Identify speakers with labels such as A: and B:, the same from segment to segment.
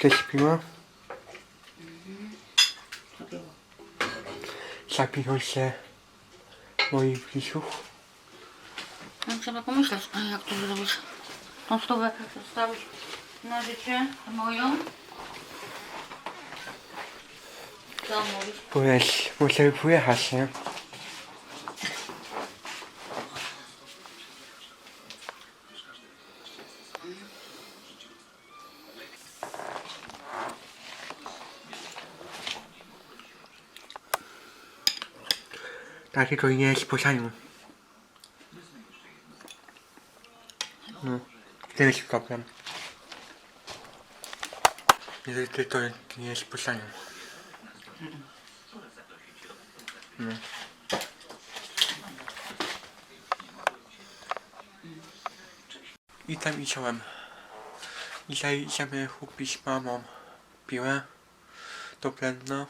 A: prześpiła. Zapiją się moich bliżów.
B: No, trzeba pomyśleć, jak to zrobić. Tą stówę zostawić na życie moją. Co mówisz?
A: Bo wiesz, muszę wyjechać, nie? Takiego nie jest posianiu. No, to jest problem. Jeżeli ty to nie jest posianiu. No. I tam idziałem. Dzisiaj idziemy kupić mamą piłę do blendna.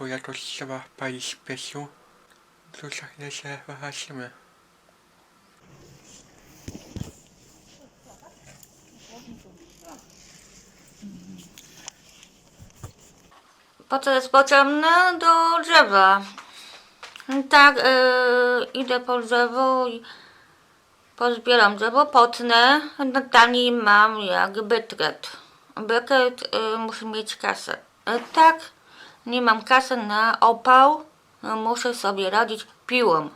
A: Bo jakoś trzeba palić pieciu. To za chwilę się wychasimy.
B: Po co jest potrzebne? Do drzewa. Tak, yy, idę po drzewo i pozbieram drzewo, potnę. Na tani mam jak bytret. Bytret yy, muszę mieć kasę. Yy, tak, nie mam kasy na opał. No, muszę sobie radzić piłą.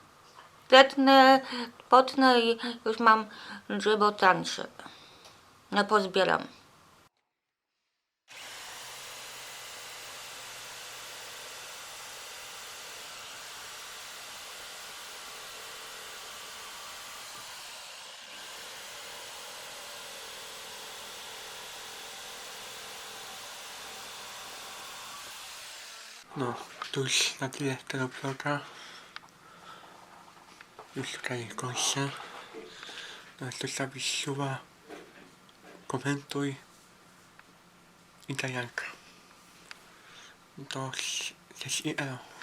B: Tletnę, potnę i już mam drzewo tańsze. No, pozbieram.
A: No, tu już na tyle tego vloga. Już tutaj kończę. No, zostawić suba, komentuj i dajanka. To jest i elo.